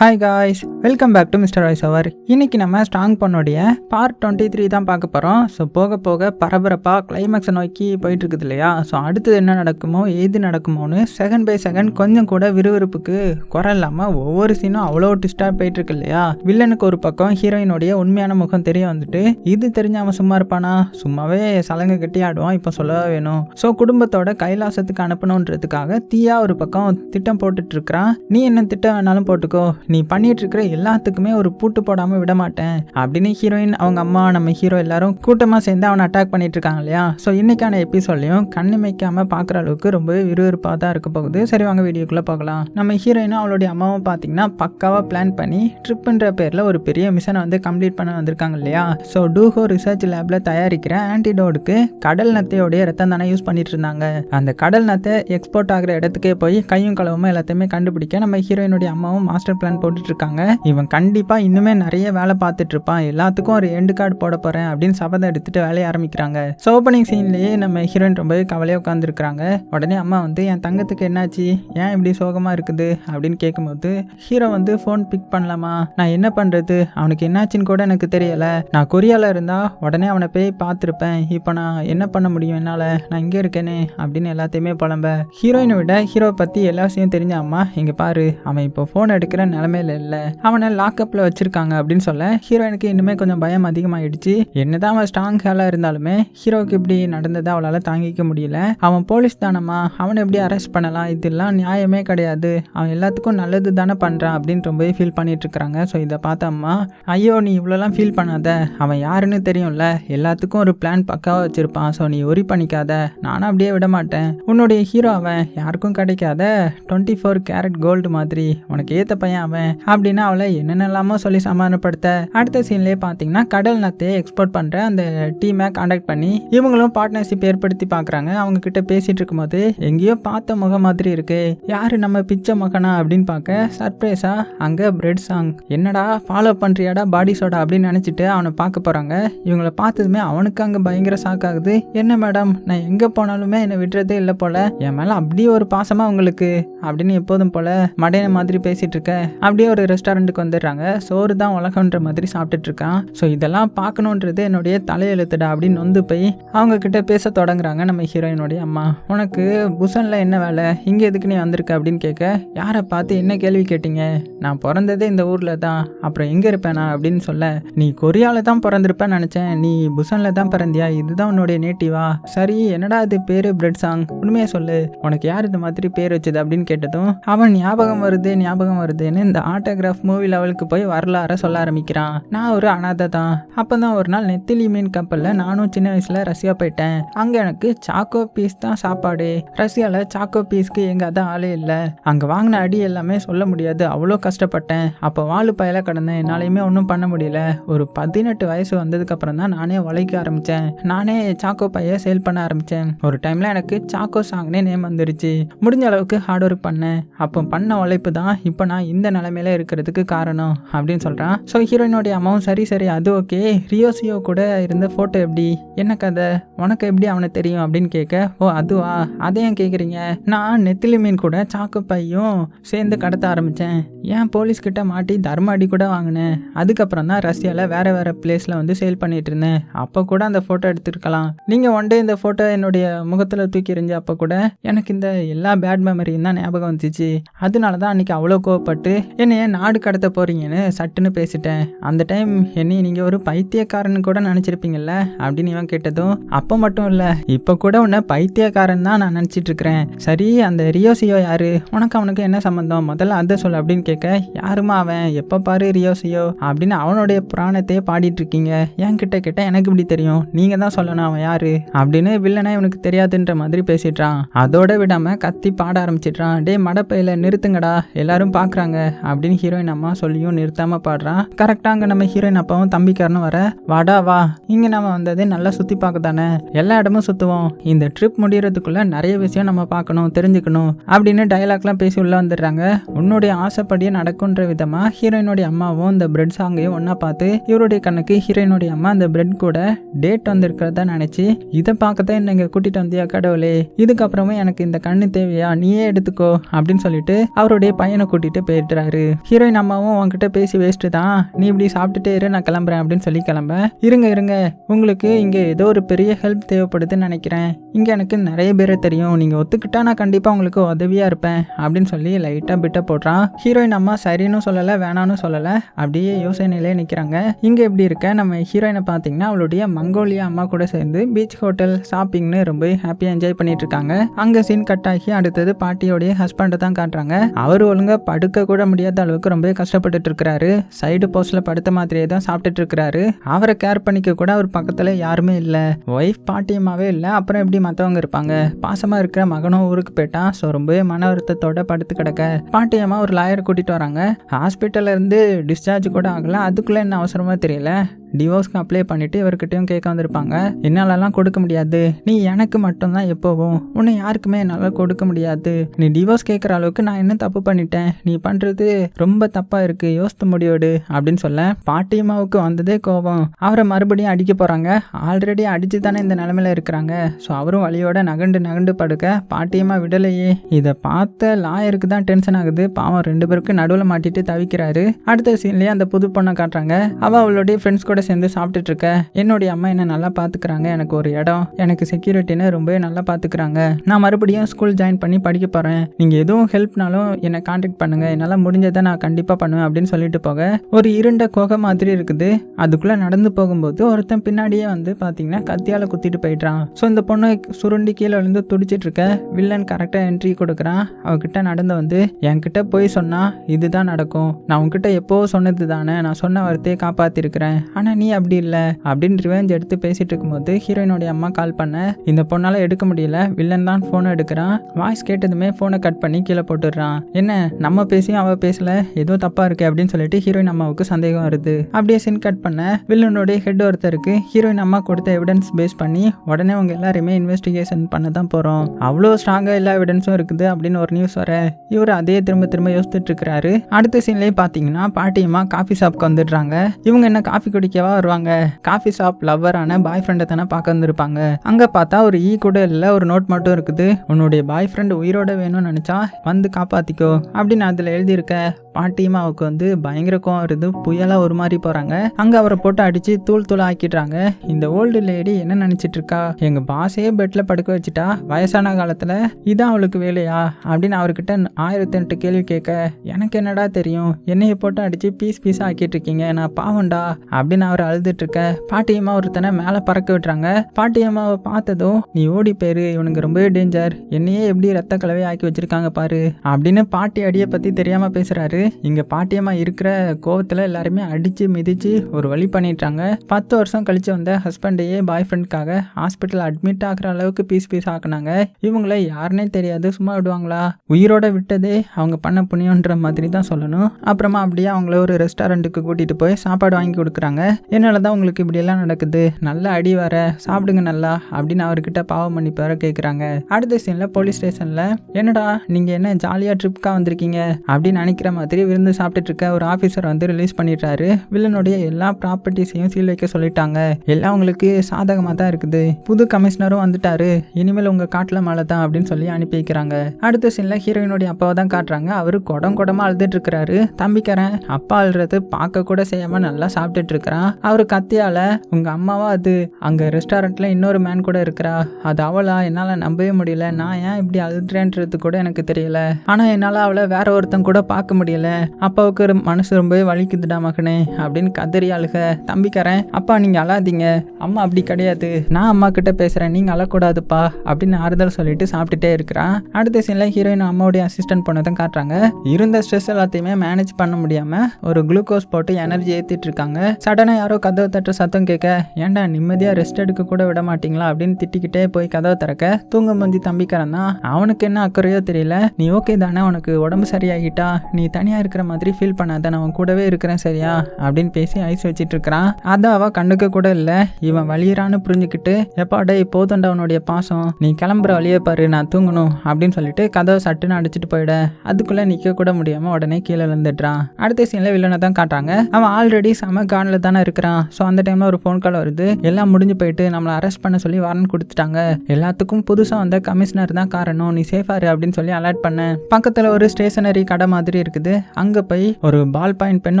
Hi guys welcome back to mister voice அவர் இன்னைக்கு நம்ம strong பண்ணுடைய பார்ட் டுவெண்ட்டி த்ரீ தான் பார்க்க போகிறோம் ஸோ போக போக பரபரப்பாக கிளைமேக்ஸை நோக்கி போயிட்டு இருக்குது இல்லையா? ஸோ அடுத்தது என்ன நடக்குமோ ஏது நடக்குமோன்னு செகண்ட் பை செகண்ட் கொஞ்சம் கூட விறுவிறுப்புக்கு குறை இல்லாமல் ஒவ்வொரு சீனும் அவ்வளோ டிஸ்டாக போயிட்டு இருக்கு இல்லையா? வில்லனுக்கு ஒரு பக்கம் ஹீரோயினுடைய உண்மையான முகம் தெரிய வந்துட்டு இது தெரிஞ்சாமல் அவன் சும்மா இருப்பானா? சும்மாவே சலங்கை கட்டி ஆடுவான் இப்போ சொல்லவே வேணும்? ஸோ குடும்பத்தோட கைலாசத்துக்கு அனுப்பணுன்றதுக்காக தீயா ஒரு பக்கம் திட்டம் போட்டுட்டு இருக்கிறான் நீ என்ன திட்டம் வேணாலும் போட்டுக்கோ. நீ பண்ணிட்டு இருக்கிற எல்லாத்துக்குமே ஒரு பூட்டு போடாம விட மாட்டேன் அப்படின்னு ஹீரோயின் அவங்க அம்மா நம்ம ஹீரோ எல்லாரும் கூட்டமா சேர்ந்து அவனை அட்டாக் பண்ணிட்டு இருக்காங்க இல்லையா? ஸோ இன்னைக்கான எபிசோட்லையும் கண்ணிமைக்காம பார்க்குற அளவுக்கு ரொம்பவே விறுவிறுப்பாக தான் இருக்க போகுது. சரி வாங்க வீடியோக்குள்ள பார்க்கலாம் நம்ம ஹீரோயினும் அவளுடைய அம்மாவும் பார்த்தீங்கன்னா பக்காவாக பிளான் பண்ணி ட்ரிப்புன்ற பேரில் ஒரு பெரிய மிஷனை வந்து கம்ப்ளீட் பண்ண வந்திருக்காங்க இல்லையா? ஸோ டூஹோ ரிசர்ச் லேப்ல தயாரிக்கிற ஆன்டிடோடுக்கு கடல் நத்தையோடைய ரத்தம் தானே யூஸ் பண்ணிட்டு இருந்தாங்க அந்த கடல் நத்தை எக்ஸ்போர்ட் ஆகிற இடத்துக்கே போய் கையும் களவுமா எல்லாத்தையுமே கண்டுபிடிக்க நம்ம ஹீரோயினுடைய அம்மாவும் மாஸ்டர் பிளான் போட்டுட்டு இருக்காங்க இவன் கண்டிப்பா இன்னுமே நிறைய வேலை பார்த்துட்டு இருப்பான் எல்லாத்துக்கும் ஒரு எண்டு கார்டு போட போறேன் அப்படின்னு சபதம் எடுத்துட்டு வேலையை ஆரம்பிக்கிறாங்க. ஸோ ஓப்பனிங் சீன்லயே நம்ம ஹீரோயின் ரொம்பவே கவலையாக உட்காந்துருக்குறாங்க உடனே அம்மா வந்து என் தங்கத்துக்கு என்னாச்சு? ஏன் இப்படி சோகமா இருக்குது? அப்படின்னு கேட்கும்போது ஹீரோ வந்து ஃபோன் பிக் பண்ணலாமா? நான் என்ன பண்றது? அவனுக்கு என்னாச்சுன்னு கூட எனக்கு தெரியல. நான் கொரியால இருந்தா உடனே அவனை போய் பார்த்துருப்பேன். இப்போ நான் என்ன பண்ண முடியும் என்னால்? நான் இங்கே இருக்கேனே அப்படின்னு எல்லாத்தையுமே புலம்ப. ஹீரோயினை விட ஹீரோ பற்றி எல்லா விஷயம் தெரிஞ்ச அம்மா இங்கே பாரு. அவன் இப்போ ஃபோன் எடுக்கிற நிலமையில இல்லை அவனை லாக்அப்பில் வச்சிருக்காங்க அப்படின்னு சொல்ல ஹீரோயினுக்கு இன்னுமே கொஞ்சம் பயம் அதிகமாயிடுச்சு. என்னதான் அவன் ஸ்ட்ராங் ஹேலாக இருந்தாலுமே ஹீரோவுக்கு இப்படி நடந்ததை அவளால் தாங்கிக்க முடியல. அவன் போலீஸ் தானம்மா அவனை எப்படி அரெஸ்ட் பண்ணலாம்? இதெல்லாம் நியாயமே கிடையாது. அவன் எல்லாத்துக்கும் நல்லது தானே பண்ணுறான் அப்படின்னு ரொம்பவே ஃபீல் பண்ணிட்டு இருக்கிறாங்க. ஸோ இதை பார்த்தம்மா ஐயோ நீ இவ்வளோலாம் ஃபீல் பண்ணாத. அவன் யாருன்னு தெரியும்ல. எல்லாத்துக்கும் ஒரு பிளான் பக்காவாக வச்சிருப்பான். ஸோ நீ ஒரி பண்ணிக்காத. நானும் அப்படியே விட மாட்டேன். உன்னுடைய ஹீரோ அவன் யாருக்கும் கிடைக்காத. டுவெண்ட்டி ஃபோர் கேரட் கோல்டு மாதிரி. உனக்கு ஏற்ற பையன் அவன். அப்படின்னு அவளை என்னென்னலாமோ சொல்லி சமாதானப்படுத்த. அடுத்த சீன்லேயே பார்த்தீங்கன்னா கடல் நத்தையை எக்ஸ்போர்ட் பண்ணுற அந்த டீமை காண்டாக்ட் பண்ணி இவங்களும் பார்ட்னர்ஷிப் ஏற்படுத்தி பார்க்குறாங்க அவங்க கிட்ட பேசிட்டு இருக்கும்போது எங்கேயோ பார்த்த முகம் மாதிரி இருக்கு. யாரு நம்ம பிச்சை மகனா அப்படின்னு பார்க்க சர்ப்ரைஸா அங்கே பிரெட் சாங் என்னடா ஃபாலோ பண்ணுறியாடா பாடி சோடா அப்படின்னு நினச்சிட்டு அவனை பார்க்க போகிறாங்க இவங்களை பார்த்ததுமே அவனுக்கு அங்கே பயங்கர ஷாக் ஆகுது. என்ன மேடம் நான் எங்கே போனாலுமே என்னை விடுறதே இல்லை போல. என் மேலே அப்படியே ஒரு பாசமாக உங்களுக்கு? அப்படின்னு எப்போதும் போல மடையன மாதிரி பேசிட்டு இருக்க. அப்படியே ஒரு ரெஸ்டாரண்ட்டுக்கு வந்துடுறாங்க. சோறு தான் உலகன்ற மாதிரி சாப்பிட்டுட்டு இருக்கான் ஸோ இதெல்லாம் பார்க்கணுன்றது என்னுடைய தலையெழுத்துடா அப்படின்னு வந்து போய் அவங்க கிட்ட பேச தொடங்குறாங்க நம்ம ஹீரோயினுடைய அம்மா. உனக்கு புசனில் என்ன வேலை? இங்கே எதுக்கு நீ வந்திருக்க அப்படின்னு கேட்க யாரை பார்த்து என்ன கேள்வி கேட்டீங்க? நான் பிறந்ததே இந்த ஊரில் தான். அப்புறம் எங்கே இருப்பேனா? அப்படின்னு சொல்ல நீ கொரியாவில் தான் பிறந்திருப்பேன்னு நினச்சேன். நீ புசனில் தான் பிறந்தியா? இதுதான் உன்னுடைய நேட்டிவா? சரி என்னடா இது பேர்? Bread song. உண்மையை சொல்லு. உனக்கு யார் இந்த மாதிரி பேர் வச்சது? அப்படின்னு கேட்டதும் அவன் ஞாபகம் வருது ஞாபகம் வருதுன்னு இந்த ஆட்டோகிராஃப் மூவி லெவலுக்கு போய் வரலாற சொல்ல ஆரம்பிக்கிறான். நான் ஒரு அனாதை தான். அப்போ தான் ஒரு நாள் நெத்திலி மீன் கப்பலில் நானும் சின்ன வயசில் ரஷ்யா போயிட்டேன். அங்கே எனக்கு சாக்கோ பீஸ் தான் சாப்பாடு. ரஷ்யாவில் சாக்கோ பீஸ்க்கு எங்கே ஆளே இல்லை. அங்கே வாங்கின அடி எல்லாமே சொல்ல முடியாது. அவ்வளோ கஷ்டப்பட்டேன். அப்போ வாழு பயல கிடந்தேன். என்னாலையுமே ஒன்றும் பண்ண முடியல. ஒரு பதினெட்டு வயசு வந்ததுக்கப்புறம் தான் நானே உழைக்க ஆரம்பித்தேன் நானே சாக்கோ பைய சேல் பண்ண ஆரம்பித்தேன் ஒரு டைமில் எனக்கு சாக்கோ சாங்னே நேம் வந்துருச்சு. முடிஞ்ச அளவுக்கு ஹார்ட் ஒர்க் பண்ணேன். அப்போ பண்ண உழைப்பு தான் இப்போ நான் இந்த நிலமையில இருக்கிறதுக்கு காரணம் அப்படின்னு சொல்கிறான் ஸோ ஹீரோயினோடைய அம்மாவும் சரி சரி அது ஓகே ரியோசியோ கூட இருந்த ஃபோட்டோ எப்படி? என்ன கதை? உனக்கு எப்படி அவனை தெரியும் அப்படின்னு கேட்க ஓ அதுவா? அதை ஏன் கேட்குறீங்க நான் நெத்திலி மீன் கூட சாக்கு பையும் சேர்ந்து கடத்த ஆரம்பித்தேன் ஏன் போலீஸ்கிட்ட மாட்டி தர்ம அடி கூட வாங்கினேன்? அதுக்கப்புறம் தான் ரஷ்யாவில் வேறு வேறு பிளேஸில் வந்து சேல் பண்ணிட்டு இருந்தேன். அப்போ கூட அந்த ஃபோட்டோ எடுத்துருக்கலாம். நீங்கள் ஒன் டே இந்த ஃபோட்டோ என்னுடைய முகத்தில் தூக்கி எறிஞ்ச அப்போ கூட எனக்கு இந்த எல்லா பேட் மெமரியும் தான் ஞாபகம் வந்துச்சு. அதனால தான் அன்றைக்கி அவ்வளோ கோவப்பட்டு என்னைய நாடு கடத்த போகிறீங்கன்னு சட்டுன்னு பேசிட்டேன். அந்த டைம் என்னைய நீங்கள் ஒரு பைத்தியக்காரன்னு கூட நினச்சிருப்பீங்கல்ல? அப்படின்னு இவன் கேட்டதும் அப்போ மட்டும் இல்லை இப்போ கூட உன்னை பைத்தியக்காரன் தான் நான் நினச்சிட்டு இருக்கிறேன் சரி அந்த ரியோசியோ யாரு? உனக்கு அவனுக்கு என்ன சம்மந்தம் முதல்ல அதை சொல்லு அப்படின்னு கேட்க யாருமா அவன்? எப்போ பாரு ரியோசியோ அப்படின்னு அவனுடைய புராணத்தையே பாடிட்டு இருக்கீங்க என் கிட்ட கேட்ட எனக்கு இப்படி தெரியும். நீங்க தான் சொல்லணும் அவன் யாரு? அப்படின்னு வில்லனா இவனுக்கு தெரியாதுன்ற மாதிரி பேசிடுறான். அதோட விடாம கத்தி பாட ஆரம்பிச்சிடுறான். டே மடப்பையில நிறுத்துங்கடா. எல்லாரும் பாக்குறாங்க. அப்படின்னு ஹீரோயின் அம்மா சொல்லியும் நிறுத்தாம பாடுறான் கரெக்டா அங்க நம்ம ஹீரோயின் அப்பாவும் தம்பிக்காரனும் வர வாடா வா. இங்க நம்ம வந்ததே நல்லா சுத்தி பார்க்க தானே. எல்லா இடமும் சுத்துவோம். இந்த ட்ரிப் முடியறதுக்குள்ள நிறைய விஷயம் நம்ம பார்க்கணும் தெரிஞ்சுக்கணும் அப்படின்னு டயலாக்லாம் பேசி உள்ள வந்துடுறாங்க. உன்னுடைய ஆசைப்படியே நடக்குன்ற விதமா ஹீரோயினுடைய அம்மாவும் இந்த பிரெட் சாங்கையும் ஒன்னா பார்த்து இவருடைய கண்ணுக்கு ஹீரோயினுடைய அம்மா அந்த பிரெட் கூட டேட் வந்திருக்கிறதா நினைச்சு இதை பார்க்கத்தான் என்ன இங்க கூட்டிட்டு வந்தியா கடவுளே? இதுக்கப்புறமும் எனக்கு இந்த கண்ணு தேவையா? நீயே எடுத்துக்கோ அப்படின்னு சொல்லிட்டு அவருடைய பையனை கூட்டிட்டு போயிட்டுறாரு சொல்லிடுறாரு ஹீரோயின் அம்மாவும் உன்கிட்ட பேசி வேஸ்ட்டு தான். நீ இப்படி சாப்பிட்டுட்டே இரு நான் கிளம்புறேன் அப்படின்னு சொல்லி கிளம்ப. இருங்க இருங்க. உங்களுக்கு இங்கே ஏதோ ஒரு பெரிய ஹெல்ப் தேவைப்படுதுன்னு நினைக்கிறேன். இங்கே எனக்கு நிறைய பேரை தெரியும். நீங்கள் ஒத்துக்கிட்டா நான் கண்டிப்பாக உங்களுக்கு உதவியாக இருப்பேன் அப்படின்னு சொல்லி லைட்டாக பிட்ட போடுறான். ஹீரோயின் அம்மா சரின்னு சொல்லலை வேணான்னு சொல்லலை. அப்படியே யோசனையிலே நிற்கிறாங்க இங்கே எப்படி இருக்க? நம்ம ஹீரோயினை பார்த்தீங்கன்னா அவளுடைய மங்கோலியா அம்மா கூட சேர்ந்து பீச் ஹோட்டல் ஷாப்பிங்னு ரொம்ப ஹாப்பியாக என்ஜாய் பண்ணிட்டு இருக்காங்க. அங்கே சீன் கட் ஆகி அடுத்தது பாட்டியோடைய ஹஸ்பண்டை தான் காட்டுறாங்க. அவர் ஒழுங்கா படுக்க கூட முடியாத அளவுக்கு ரொம்ப கஷ்டப்பட்டுட்டு இருக்கிறாரு சைடு போஸ்ட்ல படுத்த மாதிரியே தான் சாப்பிட்டுட்டு இருக்கிறாரு அவரை கேர் பண்ணிக்க கூட அவர் பக்கத்துல யாருமே இல்லை. ஒய்ஃப் பாட்டியமாவே இல்லை. அப்புறம் எப்படி மற்றவங்க இருப்பாங்க? பாசமா இருக்கிற மகனும் ஊருக்கு போயிட்டான். ஸோ ரொம்பவே மன வருத்தத்தோட படுத்து கிடக்க. பாட்டியம்மா ஒரு லாயர் கூட்டிட்டு வராங்க. ஹாஸ்பிட்டல்ல இருந்து டிஸ்சார்ஜ் கூட ஆகல. அதுக்குள்ள என்ன அவசரமா தெரியல. டிவோர்ஸ்க்கு அப்ளை பண்ணிட்டு இவர்கிட்டயும் கேட்க வந்திருப்பாங்க. என்னாலலாம் கொடுக்க முடியாது. நீ எனக்கு மட்டும்தான் எப்போவும். உன்னை யாருக்குமே என்னால் கொடுக்க முடியாது. நீ டிவோர்ஸ் கேட்குற அளவுக்கு நான் என்ன தப்பு பண்ணிட்டேன்? நீ பண்ணுறது ரொம்ப தப்பாக இருக்கு. யோசித்து முடியோடு அப்படின்னு சொல்ல பாட்டியம்மாவுக்கு வந்ததே கோபம். அவரை மறுபடியும் அடிக்க போகிறாங்க ஆல்ரெடி அடிச்சு தானே இந்த நிலமையில இருக்கிறாங்க. ஸோ அவரும் வழியோட நகண்டு நகண்டு படுக்க பாட்டியம்மா விடலையே. இதை பார்த்த லாயருக்கு தான் டென்ஷன் ஆகுது. பாவம் ரெண்டு பேருக்கும் நடுவில் மாட்டிட்டு தவிக்கிறாரு. அடுத்த சீன்லேயே அந்த புது பொண்ணை காட்டுறாங்க. அவள் அவளுடைய ஃப்ரெண்ட்ஸ் கூட சேர்ந்து சாப்பிட்டுட்டு இருக்க என்னுடைய அம்மா என்ன நல்லா பார்த்துக்கிறாங்க எனக்கு ஒரு இடம். எனக்கு செக்யூரிட்டின்னு ரொம்பவே நல்லா பார்த்துக்கிறாங்க நான் மறுபடியும் ஸ்கூல் ஜாயின் பண்ணி படிக்க போகிறேன் நீங்கள் எதுவும் ஹெல்ப்னாலும் என்னை காண்டாக்ட் பண்ணுங்க. என்னால் முடிஞ்சதை நான் கண்டிப்பாக பண்ணுவேன் அப்படின்னு சொல்லிட்டு போக. ஒரு இருண்ட குகை மாதிரி இருக்குது. அதுக்குள்ளே நடந்து போகும்போது ஒருத்தன் பின்னாடியே வந்து பார்த்தீங்கன்னா கத்தியால் குத்திட்டு போயிடுறான். ஸோ இந்த பொண்ணு சுருண்டி கீழே விழுந்து துடிச்சிட்டு இருக்க வில்லன் கரெக்டாக என்ட்ரி கொடுக்குறான். அவகிட்ட நடந்து வந்து என்கிட்ட போய் சொன்னா இதுதான் நடக்கும். நான் உங்ககிட்ட எப்போ சொன்னது தானே? நான் சொன்ன வார்த்தையை காப்பாத்திருக்கிறேன். ஆனால் நீ அப்படி இல்லை? அப்படின்னு ரிவெஞ்ச் எடுத்து பேசிட்டு இருக்கும்போது ஹீரோயினுடைய அம்மா கால் பண்ண இந்த பொண்ணால் எடுக்க முடியல வில்லன் தான் ஃபோனை எடுக்கிறான். வாய்ஸ் கேட்டதுமே ஃபோனை கட் பண்ணி கீழே போட்டுடுறான். என்ன நம்ம பேசியும் அவள் பேசல? ஏதோ தப்பாக இருக்கு அப்படின்னு சொல்லிட்டு ஹீரோயின் அம்மாவுக்கு சந்தேகம் வருது. அப்படியே சின் கட் பண்ண வில்லனுடைய ஹெட் ஒருத்தருக்கு ஹீரோயின் அம்மா கொடுத்த எவிடன்ஸ் பேஸ் பண்ணி உடனே அவங்க எல்லாருமே இன்வெஸ்டிகேஷன் பண்ண தான் போகிறோம் அவ்வளோ ஸ்ட்ராங்காக எல்லா எவிடன்ஸும் இருக்குது அப்படின்னு ஒரு நியூஸ் வர இவர் அதே திரும்ப திரும்ப யோசிச்சுட்டு இருக்கிறாரு. அடுத்த சீன்லேயே பார்த்தீங்கன்னா பாட்டியம்மா காஃபி ஷாப்க்கு வந்துடுறாங்க. இவங்க என்ன காஃபி குடிக்கவா வருவாங்க. காஃபி ஷாப் லவ்வரான பாய் ஃப்ரெண்டை தானே பார்க்க வந்திருப்பாங்க. அங்கே பார்த்தா ஒரு ஈ கூட இல்லை ஒரு நோட் மட்டும் இருக்குது. உன்னுடைய பாய் ஃப்ரெண்ட் உயிரோட வேணும்னு நினச்சா வந்து காப்பாற்றிக்கோ அப்படின்னு அதில் எழுதியிருக்க பாட்டியம்மாவுக்கு வந்து பயங்கர கோவம் வருது. புயலாக ஒரு மாதிரி போகிறாங்க அங்கே அவரை போட்டு அடித்து தூள் தூள் ஆக்கிடுறாங்க. இந்த ஓல்டு லேடி என்ன நினச்சிட்டு இருக்கா? எங்கள் பாஸே பெட்டில் படுக்க வச்சுட்டா. வயசான காலத்தில் இதான் அவளுக்கு வேலையா? அப்படின்னு அவர்கிட்ட ஆயிரத்தி எட்டு கேள்வி கேட்க எனக்கு என்னடா தெரியும்? என்னையை போட்டு அடித்து பீஸ் பீஸாக ஆக்கிட்டு இருக்கீங்க. நான் பாவம்டா. அப்படின்னு அவர் அழுதுட்டு இருக்க பாட்டியம்மா ஒருத்தனை மேலே பறக்க விட்டுறாங்க. பாட்டியம்மாவை பார்த்ததும் நீ ஓடி போயிரு. இவனுக்கு ரொம்பவே டேஞ்சர் என்னையே எப்படி ரத்த கலவை ஆக்கி வச்சிருக்காங்க பாரு. அப்படின்னு பாட்டி அடியை பற்றி தெரியாமல் பேசுகிறாரு பேசுறாரு இங்க பாட்டியம்மா இருக்கிற கோவத்துல எல்லாருமே அடிச்சு மிதிச்சு ஒரு வழி பண்ணிட்டாங்க. பத்து வருஷம் கழிச்சு வந்த ஹஸ்பண்டையே பாய் ஃப்ரெண்ட்காக ஹாஸ்பிட்டல் அட்மிட் ஆகுற அளவுக்கு பீஸ் பீஸ் ஆக்குனாங்க. இவங்கள யாருனே தெரியாது சும்மா விடுவாங்களா? உயிரோட விட்டதே அவங்க பண்ண புண்ணியன்ற மாதிரி தான் சொல்லணும். அப்புறமா அப்படியே அவங்கள ஒரு ரெஸ்டாரண்ட்டுக்கு கூட்டிட்டு போய் சாப்பாடு வாங்கி கொடுக்குறாங்க. என்னால தான் உங்களுக்கு இப்படியெல்லாம் நடக்குது? நல்ல அடி வர சாப்பிடுங்க நல்லா அப்படின்னு அவர்கிட்ட பாவம் பண்ணி பேர கேட்குறாங்க அடுத்த சீனில் போலீஸ் ஸ்டேஷனில் என்னடா நீங்கள் என்ன ஜாலியாக ட்ரிப்காக வந்திருக்கீங்க? அப்படின்னு நினைக்கிற மாதிரி விருந்து சாப்பிட்டுட்டு இருக்க ஒரு ஆஃபீஸர் வந்து ரிலீஸ் பண்ணிடுறாரு. வில்லனுடைய எல்லா ப்ராப்பர்ட்டிஸையும் சீல் வைக்க சொல்லிட்டாங்க. எல்லாம் உங்களுக்கு சாதகமாக தான் இருக்குது. புது கமிஷனரும் வந்துட்டாரு. இனிமேல் உங்கள் காட்டில் மழை தான் அப்படின்னு சொல்லி அனுப்பி வைக்கிறாங்க. அடுத்த சீனில் ஹீரோயினுடைய அப்பாவை தான் காட்டுறாங்க. அவர் குடம் குடமாக அழுதுட்டு இருக்கிறாரு தம்பிக்காரன் அப்பா அழுறது பார்க்க கூட செய்யாமல் நல்லா சாப்பிட்டுட்டு இருக்கிறான் அவர் கத்தியால உங்கள் அம்மாவா அது? அங்கே ரெஸ்டாரண்ட்டில் இன்னொரு மேன் கூட இருக்கிறா. அது அவளா? என்னால் நம்பவே முடியல. நான் ஏன் இப்படி அழுதுறேன்றது கூட எனக்கு தெரியல. ஆனால் என்னால் அவளை வேற ஒருத்தன் கூட பார்க்க முடியல. அப்பாவுக்கு மனசு ரொம்பவே வலிக்குதுடா மகனே அப்படின்னு கதறி அழுக. தம்பிக்காரன் அப்பா நீங்க அழாதீங்க. அம்மா அப்படி கிடையாது. நான் அம்மா கிட்ட பேசுறேன். நீங்க அழக்கூடாதுப்பா அப்படின்னு ஆறுதல் சொல்லிட்டு சாப்பிட்டுட்டே இருக்கிறான். அடுத்த சீன்ல ஹீரோயின் அம்மாவுடைய அசிஸ்டன்ட் பண்ணதும் காட்டுறாங்க. இருந்த ஸ்ட்ரெஸ் எல்லாத்தையுமே மேனேஜ் பண்ண முடியாம ஒரு குளுக்கோஸ் போட்டு எனர்ஜி ஏத்திட்டு இருக்காங்க. சடனா யாரோ கதவை தட்டுற சத்தம் கேட்க ஏன்டா நிம்மதியா ரெஸ்ட் எடுக்க கூட விட மாட்டீங்களா? அப்படின்னு திட்டிக்கிட்டே போய் கதவை திறக்க தூங்க மந்தி தம்பிக்காரன் தான் அவனுக்கு என்ன அக்கறையோ தெரியல. நீ ஓகே தானே? உனக்கு உடம்பு சரியாகிட்டா? நீ தனி தனியாக இருக்கிற மாதிரி ஃபீல் பண்ணாத நான் கூடவே இருக்கிறேன் சரியா? அப்படின்னு பேசி ஐஸ் வச்சிட்டு இருக்கிறான். அதை அவள் கண்ணுக்கு கூட இல்லை. இவன் வழியிறான்னு புரிஞ்சுக்கிட்டு எப்பாடே டேய் போதுண்டா அவனுடைய பாசம். நீ கிளம்புற வழியே பாரு நான் தூங்கணும் அப்படின்னு சொல்லிட்டு கதவை சட்டுன்னு அடிச்சிட்டு போயிட. அதுக்குள்ளே நிற்க கூட முடியாமல் உடனே கீழே விழுந்துடுறான். அடுத்த சீனில் வில்லனை தான் காட்டுறாங்க. அவன் ஆல்ரெடி செம கானில் தானே இருக்கிறான். ஸோ அந்த டைமில் ஒரு ஃபோன் கால் வருது. எல்லாம் முடிஞ்சு போயிட்டு நம்மளை அரெஸ்ட் பண்ண சொல்லி வாரன் கொடுத்துட்டாங்க. எல்லாத்துக்கும் புதுசாக வந்த கமிஷனர் தான் காரணம். நீ சேஃபாரு அப்படின்னு சொல்லி அலர்ட் பண்ண பக்கத்தில் ஒரு ஸ்டேஷனரி கடை மாதிரி இருக்குது. அங்கே போய் ஒரு பால் பாயிண்ட் பென்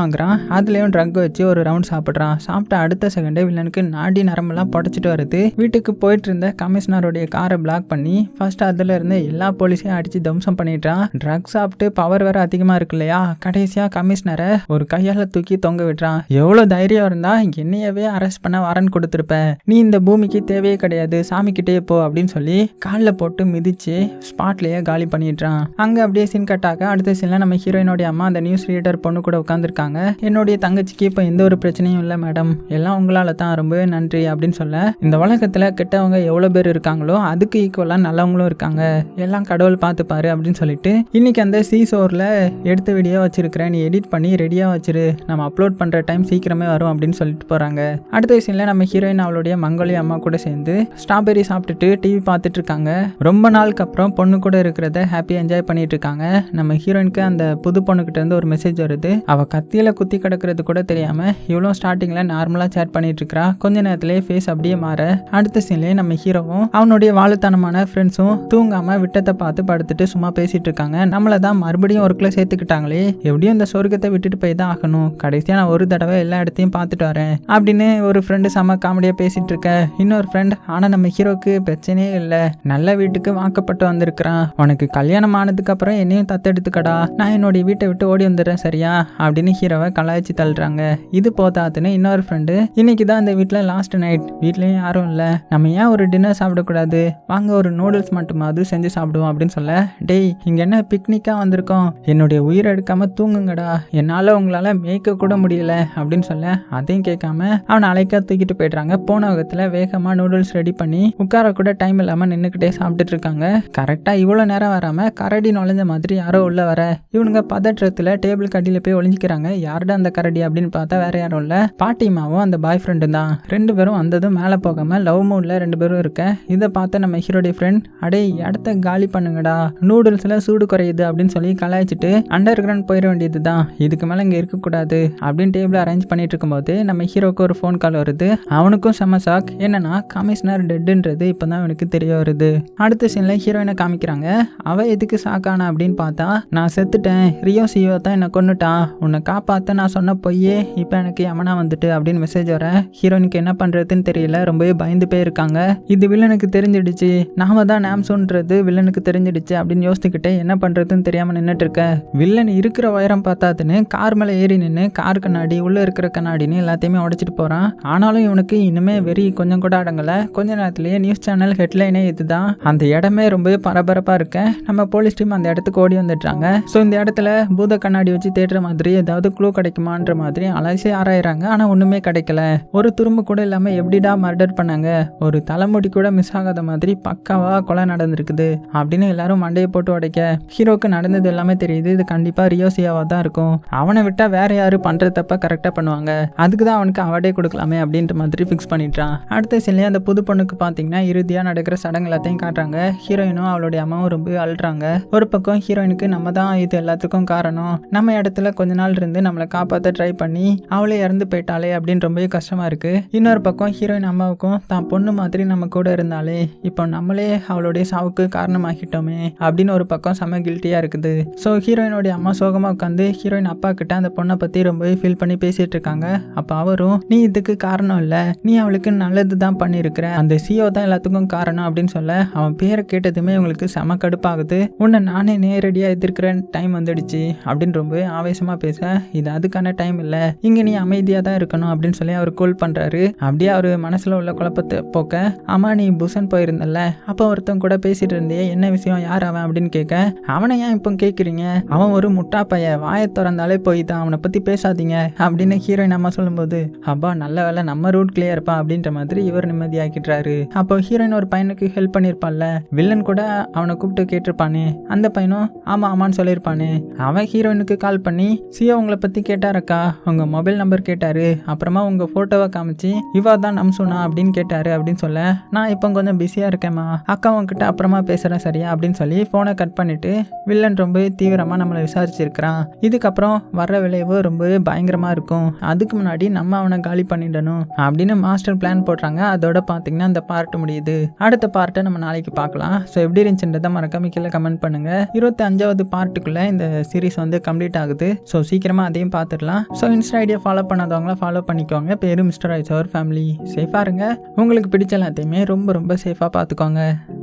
வாங்குறான். அதுலேயும் ட்ரக் வச்சு ஒரு ரவுண்ட் சாப்பிட்றான். சாப்பிட்ட அடுத்த செகண்டே வில்லனுக்கு நாடி நரம்பெல்லாம் புடச்சிட்டு வருது. வீட்டுக்கு போயிட்டு இருந்த கமிஷனருடைய காரை பிளாக் பண்ணி ஃபர்ஸ்ட் அதில் இருந்து எல்லா போலீஸையும் அடித்து தம்சம் பண்ணிட்டான் ட்ரக் சாப்பிட்டு பவர் வேற அதிகமாக இருக்கு இல்லையா? கடைசியாக கமிஷனரை ஒரு கையால் தூக்கி தொங்க விடுறான். எவ்வளோ தைரியம் இருந்தால் என்னையவே அரெஸ்ட் பண்ண வரன் கொடுத்துருப்ப. நீ இந்த பூமிக்கு தேவையே கிடையாது. சாமிக்கிட்டே போ அப்படின்னு சொல்லி காலில் போட்டு மிதிச்சு ஸ்பாட்லேயே காலி பண்ணிடுறான். அங்கே அப்படியே சீன் கட்டாக அடுத்த சீனில் நம்ம ஹீரோயினோடைய அம்மா அந்த நியூஸ் ரீடர் பொண்ணு கூட உட்காந்துருக்காங்க என்னுடைய தங்கச்சிக்கு இப்போ எந்த ஒரு பிரச்சனையும் இல்லை மேடம் எல்லாம் உங்களால் தான். ரொம்பவே நன்றி அப்படின்னு சொல்ல இந்த உலகத்தில் கெட்டவங்க எவ்வளோ பேர் இருக்காங்களோ அதுக்கு ஈக்குவலாக நல்லவங்களும் இருக்காங்க. எல்லாம் கடவுள் பார்த்துப்பாரு அப்படின்னு சொல்லிட்டு இன்னைக்கு அந்த சீ சோரில் எடுத்த வீடியோ வச்சிருக்கிறேன். நீ எடிட் பண்ணி ரெடியாக வச்சிரு. நம்ம அப்லோட் பண்ணுற டைம் சீக்கிரமே வரும் அப்படின்னு சொல்லிட்டு போகிறாங்க அடுத்த விஷயம்ல நம்ம ஹீரோயின் அவளுடைய மங்கோலி அம்மா கூட சேர்ந்து ஸ்ட்ராபெரி சாப்பிட்டுட்டு டிவி பார்த்துட்டு இருக்காங்க. ரொம்ப நாளுக்கு அப்புறம் பொண்ணு கூட இருக்கிறத ஹாப்பியாக என்ஜாய் பண்ணிட்டு இருக்காங்க. நம்ம ஹீரோயினுக்கு அந்த புது பொண்ணு இருந்து ஒரு மெசேஜ் வருது. அவ கத்தியில குத்தி கிடக்கிறது கூட தெரியாம இவ்வளோ ஸ்டார்டிங்ல நார்மலா சேட் பண்ணிட்டு இருக்கா கொஞ்ச நேரத்திலேயே ஃபேஸ் அப்படியே மாற. அடுத்த சீன்லயே நம்ம ஹீரோவும் அவனுடைய வாழுத்தனமான ஃப்ரெண்ட்ஸும் தூங்காம விட்டத்தை பார்த்து படுத்துட்டு சும்மா பேசிட்டு இருக்காங்க. நம்மளை தான் மறுபடியும் ஒர்க்கில் சேர்த்துக்கிட்டாங்களே. எப்படியும் இந்த சொர்க்கத்தை விட்டுட்டு போய் தான் ஆகணும். கடைசியாக நான் ஒரு தடவை எல்லா இடத்தையும் பார்த்துட்டு வரேன் அப்படின்னு ஒரு ஃப்ரெண்டு செம்ம காமெடியாக பேசிட்டு இருக்க. இன்னொரு ஃப்ரெண்ட் ஆனால் நம்ம ஹீரோக்கு பிரச்சனையே இல்லை. நல்ல வீட்டுக்கு வாக்கப்பட்டு வந்திருக்கிறான். உனக்கு கல்யாணம் ஆனதுக்கு அப்புறம் என்னையும் தத்தெடுத்துக்கடா. நான் என்னுடைய வீட்டை விட்டு ஓடி வந்துடுறேன் சரியா? அப்படின்னு ஹீரோவை கலாய்ச்சி தள்ளுறாங்க. இது போதாதுன்னு இன்னொரு ஃப்ரெண்டு இன்னைக்கு தான் இந்த வீட்டில் லாஸ்ட் நைட் வீட்லேயும் யாரும் இல்லை. நம்ம ஏன் ஒரு டின்னர் சாப்பிடக்கூடாது? வாங்க ஒரு நூடுல்ஸ் மட்டுமாவது செஞ்சு சாப்பிடுவோம் அப்படின்னு சொல்ல டேய் இங்கே என்ன பிக்னிக்காக வந்திருக்கோம்? என்னுடைய உயிரை எடுக்காம தூங்குங்கடா. என்னால் உங்களால் மேய்க்க கூட முடியல. அப்படின்னு சொல்ல அதையும் கேட்காம அவனை அழைக்க தூக்கிட்டு போயிடுறாங்க. போன வகத்தில் வேகமாக நூடுல்ஸ் ரெடி பண்ணி உட்கார கூட டைம் இல்லாமல் நின்றுக்கிட்டே சாப்பிட்டுட்டு இருக்காங்க. கரெக்டாக இவ்வளோ நேரம் வராமல் கரடி நுழைஞ்ச மாதிரி யாரோ உள்ளே வர இவனுங்க பதற்றத்தில் டேபிள் கடியில் போய் ஒளிஞ்சிக்கிறாங்க. யாருடா அந்த கரடி அப்படின்னு பார்த்தா வேற யாரும் இல்லை. பாட்டிமாவும் அந்த பாய் ஃப்ரெண்டு தான். ரெண்டு பேரும் வந்ததும் மேலே போகாமல் லவ் மூடில் ரெண்டு பேரும் இருக்க. இதை பார்த்த நம்ம ஹீரோடைய ஃப்ரெண்ட் அடே இடத்த காலி பண்ணுங்கடா. நூடுல்ஸில் சூடு குறையுது அப்படின்னு சொல்லி கலாய்ச்சிட்டு அண்டர் கிரவுண்ட் போயிட வேண்டியது தான். இதுக்கு மேலே இங்கே இருக்கக்கூடாது அப்படின்னு டேபிள் அரேஞ்ச் பண்ணிட்டு இருக்கும்போது நம்ம ஹீரோக்கு ஒரு ஃபோன் கால் வருது. அவனுக்கும் செம்ம ஷாக் என்னன்னா கமிஷனர் டெட்டுன்றது இப்போ தான் அவனுக்கு தெரிய வருது. அடுத்த சீனில் ஹீரோயினை காமிக்கிறாங்க. அவ எதுக்கு ஷாக்கானா அப்படின்னு பார்த்தா நான் செத்துட்டேன். சியோ தான் என்னை கொண்டுட்டான் உன்னை காப்பாற்ற நான் சொன்ன பொய்யே இப்போ எனக்கு யமனா வந்துட்டு அப்படின்னு மெசேஜ் வர. ஹீரோயினுக்கு என்ன பண்ணுறதுன்னு தெரியல ரொம்பவே பயந்து போயிருக்காங்க. இது வில்லனுக்கு தெரிஞ்சிடுச்சு. நாம தான் நாம்சோன்றது வில்லனுக்கு தெரிஞ்சிடுச்சு அப்படின்னு யோசிச்சுக்கிட்டே என்ன பண்ணுறதுன்னு தெரியாமல் நின்றுட்டு இருக்க. வில்லன் இருக்கிற உயரம் பார்த்தாதுன்னு கார் மேலே ஏறி நின்று கார் கண்ணாடி உள்ளே இருக்கிற கண்ணாடின்னு எல்லாத்தையுமே உடச்சிட்டு போகிறான் ஆனாலும் இவனுக்கு இன்னுமே வெறி கொஞ்சம் கூட அடங்கலை. கொஞ்ச நேரத்துலேயே நியூஸ் சேனல் ஹெட்லைனே இதுதான் அந்த இடமே ரொம்பவே பரபரப்பாக இருக்க. நம்ம போலீஸ் டீம் அந்த இடத்துக்கு ஓடி வந்துடுறாங்க. ஸோ இந்த இடத்துல பூத கண்ணாடி வச்சு தேடுற மாதிரி ஏதாவது க்ளூ கிடைக்குமான்ற மாதிரி அலசி ஆராயிறாங்க. ஆனால் ஒன்றுமே கிடைக்கல. ஒரு துரும்பு கூட இல்லாமல் எப்படிடா மர்டர் பண்ணாங்க? ஒரு தலைமுடி கூட மிஸ் ஆகாத மாதிரி பக்காவாக கொலை நடந்திருக்குது அப்படின்னு எல்லாரும் மண்டையை போட்டு உடைக்க. ஹீரோக்கு நடந்தது எல்லாமே தெரியுது. இது கண்டிப்பாக ரியோசியாவாக தான் இருக்கும். அவனை விட்டால் வேற யாரும் பண்ணுற தப்ப கரெக்டாக பண்ணுவாங்க. அதுக்கு தான் அவனுக்கு அவார்டே கொடுக்கலாமே அப்படின்ற மாதிரி ஃபிக்ஸ் பண்ணிட்டான் அடுத்த சிலையை அந்த புது பொண்ணுக்கு பார்த்தீங்கன்னா இறுதியாக நடக்கிற சடங்கு எல்லாத்தையும் காட்டுறாங்க. ஹீரோயினும் அவளுடைய அம்மாவும் ரொம்ப அழுறாங்க. ஒரு பக்கம் ஹீரோயினுக்கு நம்ம தான் இது எல்லாத்துக்கும் காரணம். நம்ம இடத்துல கொஞ்ச நாள் இருந்து நம்மளை காப்பாற்ற ட்ரை பண்ணி அவளே இறந்து போயிட்டாளே அப்படின்னு ரொம்பவே கஷ்டமா இருக்கு. இன்னொரு பக்கம் ஹீரோயின் அம்மாவுக்கும் தான் பொண்ணு மாதிரி நம்ம கூட இருந்தாலே இப்போ நம்மளே அவளுடைய சாவுக்கு காரணமாகிட்டோமே அப்படின்னு ஒரு பக்கம் செம கில்ட்டியா இருக்குது. ஸோ ஹீரோயினுடைய அம்மா சோகமா உட்காந்து ஹீரோயின் அப்பா கிட்ட அந்த பொண்ணை பத்தி ரொம்பவே ஃபீல் பண்ணி பேசிட்டு இருக்காங்க. அப்போ அவரும் நீ இதுக்கு காரணம் இல்லை. நீ அவளுக்கு நல்லது தான் பண்ணியிருக்கிற அந்த சிஓ தான் எல்லாத்துக்கும் காரணம் அப்படின்னு சொல்ல அவன் பேரை கேட்டதுமே உங்களுக்கு செம கடுப்பாகுது. உன்னை நானே நேரடியாக எதிர்க்கிற டைம் வந்துடுச்சு. அப்படின்னு ரொம்ப ஆவேசமாக பேச இது அதுக்கான டைம் இல்லை. இங்கே நீ அமைதியாக தான் இருக்கணும் அப்படின்னு சொல்லி அவர் கோல் பண்ணுறாரு அப்படியே அவர் மனசில் உள்ள குழப்பத்தை போக்க ஆமா நீ புசன் போயிருந்தல்ல. அப்போ ஒருத்தன் கூட பேசிட்டு இருந்தே என்ன விஷயம் யார் அவன்? அப்படின்னு கேட்க அவனை ஏன் இப்போ கேட்குறீங்க அவன் ஒரு முட்டா பைய வாயை திறந்தாலே போய் தான் அவனை பற்றி பேசாதீங்க. அப்படின்னு ஹீரோயின் அம்மா சொல்லும்போது அப்பா நல்ல வேலை நம்ம ரூட் கிளியர்ப்பா அப்படின்ற மாதிரி இவர் நிம்மதியாக்கிட்டாரு அப்போ ஹீரோயின் ஒரு பையனுக்கு ஹெல்ப் பண்ணியிருப்பான்ல வில்லன் கூட அவனை கூப்பிட்டு கேட்டிருப்பானே. அந்த பையனும் ஆமா ஆமான்னு சொல்லியிருப்பானே. அவன் ஹீரோயினுக்கு கால் பண்ணி சியா உங்களை பற்றி கேட்டாரக்கா? உங்கள் மொபைல் நம்பர் கேட்டாரு. அப்புறமா உங்கள் ஃபோட்டோவை காமிச்சு இவா தான் நம்சுனா அப்படின்னு கேட்டாரு அப்படின்னு சொல்ல நான் இப்போ கொஞ்சம் பிஸியாக இருக்கேம்மா அக்கா உங்ககிட்ட அப்புறமா பேசுகிறேன் சரியா? அப்படின்னு சொல்லி ஃபோனை கட் பண்ணிட்டு வில்லன் ரொம்ப தீவிரமாக நம்மளை விசாரிச்சிருக்கிறான். இதுக்கப்புறம் வர்ற விளைவு ரொம்பவே பயங்கரமாக இருக்கும். அதுக்கு முன்னாடி நம்ம அவனை காலி பண்ணிடணும் அப்படின்னு மாஸ்டர் பிளான் போடுறாங்க. அதோட பார்த்தீங்கன்னா அந்த பார்ட் முடியுது. அடுத்த பார்ட்டை நம்ம நாளைக்கு பார்க்கலாம். ஸோ எப்படி இருந்துச்சுன்றதை மறக்காம கீழே கமெண்ட் பண்ணுங்க. இருபத்தி அஞ்சாவது பார்ட்டுக்குள்ளே இந்த சிறு சீரிஸ் வந்து கம்ப்ளீட் ஆகுது. ஸோ சீக்கிரமாக அதையும் பார்த்துடலாம். ஸோ இன்ஸ்டா ஐடியா ஃபாலோ பண்ணாதவங்கள ஃபாலோ பண்ணிக்கோங்க. பேரு மிஸ்டர் ஐஸ் அவர் ஃபேமிலி சேஃபாக இருங்க. உங்களுக்கு பிடிச்ச எல்லாத்தையுமே ரொம்ப ரொம்ப சேஃபாக பார்த்துக்கோங்க.